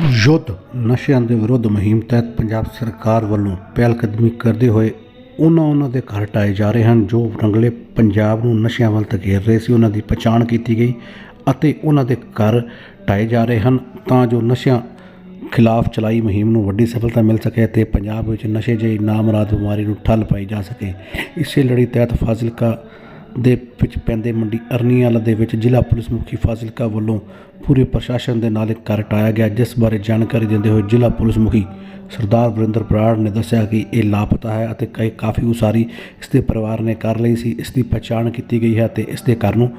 ਯੁੱਧ ਨਸ਼ਿਆਂ ਦੇ ਵਿਰੁੱਧ ਮੁਹਿੰਮ ਤਹਿਤ ਪੰਜਾਬ ਸਰਕਾਰ ਵੱਲੋਂ ਪਹਿਲ ਕਦਮੀ ਕਰਦੇ ਹੋਏ ਉਹਨਾਂ ਉਹਨਾਂ ਦੇ ਘਰ ਢਾਏ ਜਾ ਰਹੇ ਹਨ। ਜੋ ਰੰਗਲੇ ਪੰਜਾਬ ਨੂੰ ਨਸ਼ਿਆਂ ਵੱਲ ਧਕੇਲ ਰਹੇ ਸੀ, ਉਹਨਾਂ ਦੀ ਪਛਾਣ ਕੀਤੀ ਗਈ ਅਤੇ ਉਹਨਾਂ ਦੇ ਘਰ ਢਾਏ ਜਾ ਰਹੇ ਹਨ। ਤਾਂ ਜੋ ਨਸ਼ਿਆਂ ਖਿਲਾਫ ਚਲਾਈ ਮੁਹਿੰਮ ਨੂੰ ਵੱਡੀ ਸਫਲਤਾ ਮਿਲ ਸਕੇ ਅਤੇ ਪੰਜਾਬ ਵਿੱਚ ਨਸ਼ੇ ਜਿਹੀ ਨਾਮਰਾਦ ਬਿਮਾਰੀ ਨੂੰ ਠੱਲ ਪਾਈ ਜਾ ਸਕੇ। ਇਸੇ ਲੜੀ ਤਹਿਤ ਫਾਜ਼ਿਲਕਾ ਦੇ ਵਿੱਚ ਪੈਂਦੇ ਮੰਡੀ ਅਰਨੀਆਲ ਦੇ ਵਿੱਚ ਜ਼ਿਲ੍ਹਾ ਪੁਲਿਸ ਮੁਖੀ ਫਾਜ਼ਿਲਕਾ ਵੱਲੋਂ ਪੂਰੇ ਪ੍ਰਸ਼ਾਸਨ ਦੇ ਨਾਲ ਇੱਕ ਘਰ ਟਾਇਆ ਗਿਆ, ਜਿਸ ਬਾਰੇ ਜਾਣਕਾਰੀ ਦਿੰਦੇ ਹੋਏ ਜ਼ਿਲ੍ਹਾ ਪੁਲਿਸ ਮੁਖੀ ਸਰਦਾਰ ਵਰਿੰਦਰ ਬਰਾੜ ਨੇ ਦੱਸਿਆ ਕਿ ਇਹ ਲਾਪਤਾ ਹੈ ਅਤੇ ਕਈ ਕਾਫੀ ਉਸਾਰੀ ਇਸ ਦੇ ਪਰਿਵਾਰ ਨੇ ਕਰ ਲਈ ਸੀ। ਇਸ ਦੀ ਪਛਾਣ ਕੀਤੀ ਗਈ ਹੈ ਤੇ ਇਸ ਦੇ ਘਰ ਨੂੰ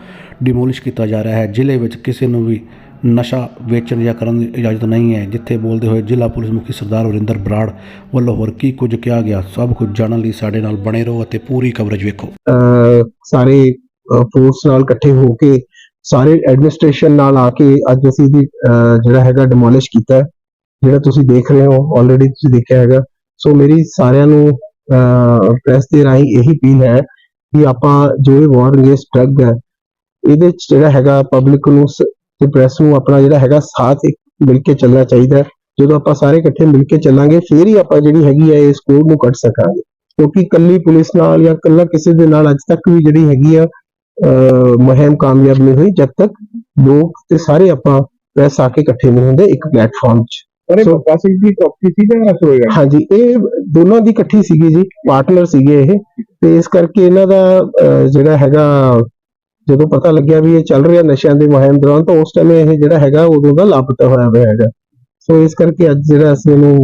ਡਿਮੋਲਿਸ਼ ਕੀਤਾ ਜਾ ਰਿਹਾ ਹੈ। ਜ਼ਿਲ੍ਹੇ ਵਿੱਚ ਕਿਸੇ ਨੂੰ ਵੀ ਨਸ਼ਾ ਵੇਚਣ ਜਾਂ ਕਰਨ ਦੀ ਇਜਾਜ਼ਤ ਨਹੀਂ ਹੈ, ਜਿੱਥੇ ਬੋਲਦੇ ਹੋਏ ਜ਼ਿਲ੍ਹਾ ਪੁਲਿਸ ਮੁਖੀ ਸਰਦਾਰ ਵਰਿੰਦਰ ਬਰਾੜ ਵੱਲੋਂ ਹੋਰ ਕੀ ਕੁਝ ਕਿਹਾ ਗਿਆ, ਸਭ ਕੁਝ ਜਾਣਨ ਲਈ ਸਾਡੇ ਨਾਲ ਬਣੇ ਰਹੋ ਅਤੇ ਪੂਰੀ ਕਵਰੇਜ ਵੇਖੋ। ਸਾਰੇ ਫੋਰਸ ਨਾਲ ਇਕੱਠੇ ਹੋ ਕੇ ਸਾਰੇ ਐਡਮਿਨਿਸਟ੍ਰੇਸ਼ਨ ਨਾਲ ਆ ਕੇ ਅੱਜ ਅਸੀਂ ਦੀ ਜਿਹੜਾ ਹੈਗਾ ਡਿਮੋਲਿਸ਼ ਕੀਤਾ ਹੈ, ਜਿਹੜਾ ਤੁਸੀਂ ਦੇਖ ਰਹੇ ਹੋ ਆਲਰੇਡੀ ਤੁਸੀਂ ਦੇਖਿਆ ਹੈਗਾ। ਸੋ ਮੇਰੀ ਸਾਰਿਆਂ ਨੂੰ ਪ੍ਰੈਸ ਦੇ ਰਾਹੀਂ ਇਹੀ ਅਪੀਲ ਹੈ ਕਿ ਆਪਾਂ ਜੋ ਇਹ ਵਾਰ ਅਗੇਂਸਟ ਡਰੱਗ ਹੈ, ਇਹਦੇ ਚ ਜਿਹੜਾ ਹੈਗਾ ਪਬਲਿਕ ਨੂੰ ਤੇ ਪ੍ਰੈਸ ਨੂੰ ਆਪਣਾ ਜਿਹੜਾ ਹੈਗਾ ਸਾਥ ਮਿਲ ਕੇ ਚੱਲਣਾ ਚਾਹੀਦਾ ਹੈ। ਜਦੋਂ ਆਪਾਂ ਸਾਰੇ ਇਕੱਠੇ ਮਿਲ ਕੇ ਚੱਲਾਂਗੇ, ਫੇਰ ਹੀ ਆਪਾਂ ਜਿਹੜੀ ਹੈਗੀ ਹੈ ਇਸ ਕੋਡ ਨੂੰ ਕੱਢ ਸਕਾਂਗੇ। ਕਿਉਂਕਿ ਕੱਲੀ ਪੁਲਿਸ ਨਾਲ ਜਾਂ ਕੱਲਾ ਕਿਸੇ ਦੇ ਨਾਲ ਅੱਜ ਤੱਕ ਵੀ ਜਿਹੜੀ ਹੈਗੀ ਆ ਮੁਹਿੰਮ ਕਾਮਯਾਬ ਨਹੀਂ ਹੋਈ ਜਦ ਤੱਕ ਲੋਕ ਤੇ ਸਾਰੇ ਆਪਾਂ ਪ੍ਰੈਸ ਆ ਕੇ ਇਕੱਠੇ ਨਹੀਂ ਹੁੰਦੇ ਇੱਕ ਪਲੇਟਫਾਰਮ 'ਚ। ਅਰੇ ਸੋ- ਸਿੰਘ ਦੀ ਕਾਪੀ ਸੀ ਜਾਂ ਰਸ ਹੋਏਗਾ ਹਾਂਜੀ ਇਹ ਦੋਨਾਂ ਦੀ ਇਕੱਠੀ ਸੀਗੀ ਜੀ ਪਾਰਟਨਰ ਸੀਗੇ ਇਹ। ਤੇ ਇਸ ਕਰਕੇ ਇਹਨਾਂ ਦਾ ਅਹ, ਜਿਹੜਾ ਹੈਗਾ ਜਦੋਂ ਪਤਾ ਲੱਗਿਆ ਵੀ ਇਹ ਚੱਲ ਰਿਹਾ ਨਸ਼ਿਆਂ ਦੇ ਮੁਹਿੰਮ ਦੌਰਾਨ ਤਾਂ ਉਸ ਟਾਈਮ ਇਹ ਜਿਹੜਾ ਹੈਗਾ ਉਦੋਂ ਦਾ ਲਾਪਤਾ ਹੋਇਆ ਹੋਇਆ ਹੈਗਾ। ਸੋ ਇਸ ਕਰਕੇ ਅੱਜ ਜਿਹੜਾ ਅਸੀਂ ਇਹਨੂੰ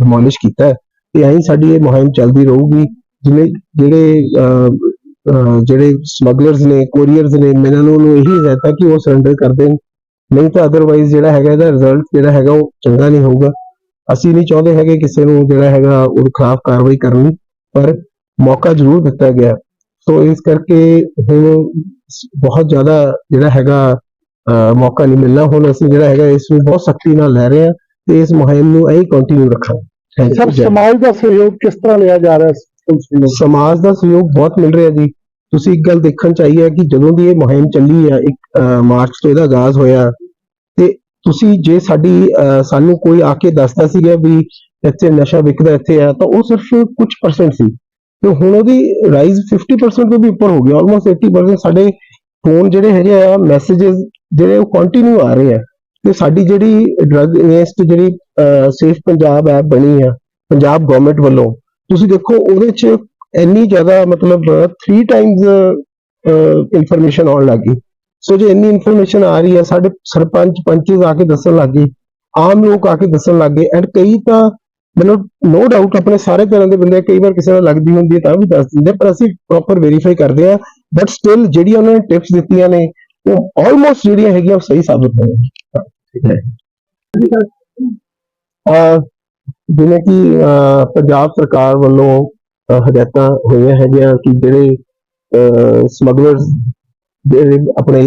ਡਿਮੋਲਿਸ਼ ਕੀਤਾ ਹੈ। ਤੇ ਐਂ ਸਾਡੀ ਇਹ ਮੁਹਿੰਮ ਚੱਲਦੀ ਰਹੂਗੀ ਜਿਵੇਂ ਜਿਹੜੇ ਅਹ, ਜਿਹੜੇ ਸਮਗਲਰਸ ਨੇ ਕੋਰੀਅਰਸ ਨੇ ਇਹਨਾਂ ਨੂੰ ਇਹੀ ਹਦਾਇਤ ਹੈ ਕਿ ਉਹ ਸਰੈਂਡਰ ਕਰ ਦੇਣ। ਨਹੀਂ ਤਾਂ ਅਦਰਵਾਈਜ਼ ਜਿਹੜਾ ਹੈਗਾ ਇਹਦਾ ਰਿਜ਼ਲਟ ਜਿਹੜਾ ਹੈਗਾ ਉਹ ਚੰਗਾ ਨਹੀਂ ਹੋਊਗਾ। ਅਸੀਂ ਨਹੀਂ ਚਾਹੁੰਦੇ ਹੈਗੇ ਕਿਸੇ ਨੂੰ ਜਿਹੜਾ ਹੈਗਾ ਉਹ ਖਿਲਾਫ ਕਾਰਵਾਈ ਕਰਨ ਪਰ ਮੌਕਾ ਜ਼ਰੂਰ ਦਿੱਤਾ ਗਿਆ। ਸੋ ਇਸ ਕਰਕੇ ਹੁਣ ਬਹੁਤ ਜ਼ਿਆਦਾ ਜਿਹੜਾ ਹੈਗਾ ਮੌਕਾ ਨਹੀਂ ਮਿਲਣਾ। ਹੁਣ ਅਸੀਂ ਜਿਹੜਾ ਹੈਗਾ ਇਸ ਨੂੰ ਬਹੁਤ ਸਖਤੀ ਨਾਲ ਲੈ ਰਹੇ ਹਾਂ ਤੇ ਇਸ ਮੁਹਿੰਮ ਨੂੰ ਐਂ ਕੰਟੀਨਿਊ ਰੱਖਾਂਗੇ. ਸਰ ਸਮਾਜ ਦਾ ਸਹਿਯੋਗ ਕਿਸ ਤਰ੍ਹਾਂ ਲਿਆ ਜਾ ਰਿਹਾ ਹੈ? ਨੂੰ ਸਮਾਜ ਦਾ ਸਹਿਯੋਗ ਬਹੁਤ ਮਿਲ ਰਿਹਾ ਜੀ। ਤੁਸੀਂ ਇੱਕ ਗੱਲ ਦੇਖਣ ਚ ਆਈ ਕਿ ਜਦੋਂ ਦੀ ਇਹ ਮੁਹਿੰਮ ਚੱਲੀ ਆ ਇੱਕ ਮਾਰਚ ਤੋਂ ਇਹਦਾ ਆਗਾਜ਼ ਹੋਇਆ, ਤੇ ਤੁਸੀਂ ਜੇ ਸਾਡੀ ਸਾਨੂੰ ਕੋਈ ਆ ਕੇ ਦੱਸਦਾ ਸੀਗਾ ਵੀ ਇੱਥੇ ਨਸ਼ਾ ਵਿਕਦਾ ਇੱਥੇ ਆ, ਤਾਂ ਉਹ ਸਿਰਫ ਕੁਝ ਪਰਸੈਂਟ ਸੀ। ਤੇ ਹੁਣ ਉਹਦੀ ਰਾਈਜ਼ 50% ਤੋਂ ਵੀ ਉੱਪਰ ਹੋ ਗਈ ਆਲਮੋਸਟ 80% ਸਾਡੇ ਫੋਨ ਜਿਹੜੇ ਹੈਗੇ ਆ ਮੈਸੇजेस ਜਿਹੜੇ ਉਹ ਕੰਟੀਨਿਊ ਆ ਰਹੇ ਆ। ਤੇ ਸਾਡੀ ਜਿਹੜੀ ਡਰੱਗ ਅਗੇਂਸਟ ਜਿਹੜੀ ਸੇਫ ਪੰਜਾਬ ਐਪ ਬਣੀ ਆ, ਪੰਜਾਬ ਗਵਰਨਮੈਂਟ ਵੱਲੋਂ, ਤੁਸੀਂ ਦੇਖੋ ਉਹਦੇ ਚ ਇੰਨੀ ਜ਼ਿਆਦਾ ਮਤਲਬ 3 ਟਾਈਮਸ ਇਨਫੋਰਮੇਸ਼ਨ ਆਉਣ ਲੱਗੀ ਸੋ ਜੇ ਇੰਨੀ ਇਨਫੋਰਮੇਸ਼ਨ ਆ ਰਹੀ ਹੈ, ਸਾਡੇ ਸਰਪੰਚ ਪੰਚਸ ਆ ਕੇ ਦੱਸਣ ਲੱਗੇ ਆਮ ਲੋਕ ਆ ਕੇ ਦੱਸਣ ਲੱਗੇ ਐਂਡ ਕਈ ਤਾਂ ਮੈਨੂੰ ਨੋ ਡਾਊਟ ਆਪਣੇ ਸਾਰੇ ਤਰ੍ਹਾਂ ਦੇ ਬੰਦੇ ਕਈ ਵਾਰ ਕਿਸੇ ਨਾਲ ਲੱਗਦੀ ਹੁੰਦੀ ਹੈ ਤਾਂ ਵੀ ਦੱਸ ਦਿੰਦੇ ਪਰ ਅਸੀਂ ਪ੍ਰੋਪਰ ਵੈਰੀਫਾਈ ਕਰਦੇ ਆ ਬਟ ਸਟਿਲ ਜਿਹੜੀਆਂ ਉਹਨਾਂ ਨੇ ਟਿਪਸ ਦਿੱਤੀਆਂ ਨੇ, ਉਹ ਆਲਮੋਸਟ ਜਿਹੜੀਆਂ ਹੈਗੀਆਂ, ਉਹ ਸਹੀ ਸਾਬਤ ਹੋਈਆਂ ਠੀਕ ਹੈ। ਜਿਵੇਂ ਕਿ ਪੰਜਾਬ ਸਰਕਾਰ ਵੱਲੋਂ ਹਦਾਇਤਾਂ ਹੋਈਆਂ ਹੈਗੀਆਂ ਕਿ ਜਿਹੜੇ ਸਮਗਲਰਸ ਜਿਹੜੇ ਆਪਣੇ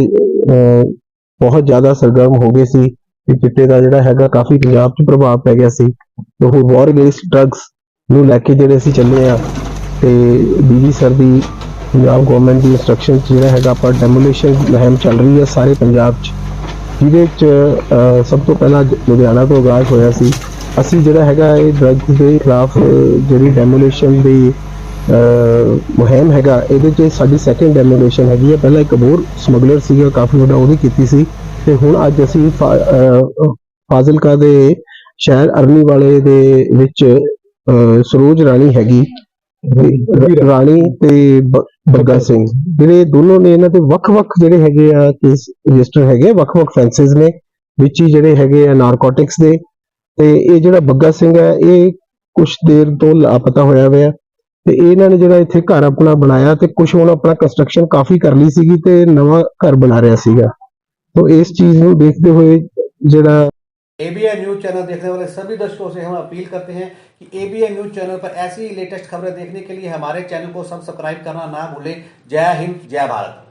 ਬਹੁਤ ਜ਼ਿਆਦਾ ਸਰਗਰਮ ਹੋ ਗਏ ਸੀ ਕਿ ਚਿੱਟੇ ਦਾ ਜਿਹੜਾ ਹੈਗਾ ਕਾਫੀ ਪੰਜਾਬ 'ਚ ਪ੍ਰਭਾਵ ਪੈ ਗਿਆ ਸੀ। ਤੇ ਉਹ ਵਾਰ ਅਗੇਂਸਟ ਡਰੱਗਸ ਨੂੰ ਲੈ ਕੇ ਜਿਹੜੇ ਅਸੀਂ ਚੱਲੇ ਆ ਤੇ ਬੀਜੀ ਸਰ ਦੀ ਪੰਜਾਬ ਗਵਰਨਮੈਂਟ ਦੀ ਇਨਸਟਰਕਸ਼ਨ ਜਿਹੜਾ ਹੈਗਾ ਆਪਾਂ ਡੈਮੋਲੀਸ਼ਨ ਮੁਹਿੰਮ ਚੱਲ ਰਹੀ ਹੈ ਸਾਰੇ ਪੰਜਾਬ 'ਚ ਜਿਹਦੇ 'ਚ ਅਹ, ਸਭ ਤੋਂ ਪਹਿਲਾਂ ਲੁਧਿਆਣਾ ਤੋਂ ਆਗਾਜ਼ ਹੋਇਆ ਸੀ। ਅਸੀਂ ਜਿਹੜਾ ਹੈਗਾ ਇਹ ਡਰੱਗਸ ਦੇ ਖਿਲਾਫ ਜਿਹੜੀ ਡੈਮੋਲੇਸ਼ਨ ਦੀ ਮੁਹਿੰਮ ਹੈਗਾ ਇਹਦੇ 'ਚ ਸਾਡੀ ਸੈਕੰਡ ਡੈਮੋਲੀਸ਼ਨ ਹੈਗੀ ਹੈ। ਪਹਿਲਾਂ ਇੱਕ ਹੋਰ ਸਮਗਲਰ ਸੀਗਾ ਕਾਫੀ ਵੱਡਾ ਉਹ ਕੀਤੀ ਸੀ। ਤੇ ਹੁਣ ਅੱਜ ਅਸੀਂ ਫਾਜ਼ਿਲਕਾ ਦੇ ਸ਼ਹਿਰ ਅਰਨੀ ਵਾਲੇ ਦੇ ਵਿੱਚ ਸਰੋਜ ਰਾਣੀ ਹੈਗੀ। ਰਾਣੀ ਤੇ ਬ- ਬੱਗਾ ਸਿੰਘ। ਜਿਹੜੇ ਦੋਨੋਂ ਨੇ ਇਹਨਾਂ ਦੇ ਵੱਖ-ਵੱਖ ਜਿਹੜੇ ਹੈਗੇ ਆ ਕੇਸ ਰਜਿਸਟਰ ਹੈਗੇ ਆ, ਵੱਖ-ਵੱਖ ਫੈਂਸਸ ਨੇ ਵਿੱਚ ਹੀ ਜਿਹੜੇ ਹੈਗੇ ਆ ਨਾਰਕੋਟਿਕਸ ਦੇ। ਤੇ ਇਹ ਜਿਹੜਾ ਬੱਗਾ ਸਿੰਘ ਹੈ ਇਹ ਕੁਝ ਦੇਰ ਤੋਂ ਲਾਪਤਾ ਹੋਇਆ ਹੋਇਆ ਤੇ ਇਹਨਾਂ ਨੇ ਜਿਹੜਾ ਇੱਥੇ ਘਰ ਆਪਣਾ ਬਣਾਇਆ ਤੇ ਕੁਝ ਹੁਣ ਆਪਣਾ ਕੰਸਟਰਕਸ਼ਨ ਕਾਫੀ ਕਰ ਲਈ ਸੀਗੀ ਤੇ ਨਵਾਂ ਘਰ ਬਣਾ ਰਿਹਾ ਸੀਗਾ तो इस चीज ਨੂੰ ਦੇਖਦੇ ਹੋਏ ਜਿਹੜਾ एबीएन न्यूज चैनल देखने वाले सभी दर्शकों से हम अपील करते हैं कि एबीएन न्यूज चैनल पर ऐसी ही लेटेस्ट खबरें देखने के लिए हमारे चैनल को सब्सक्राइब करना ना भूलें जय हिंद जय भारत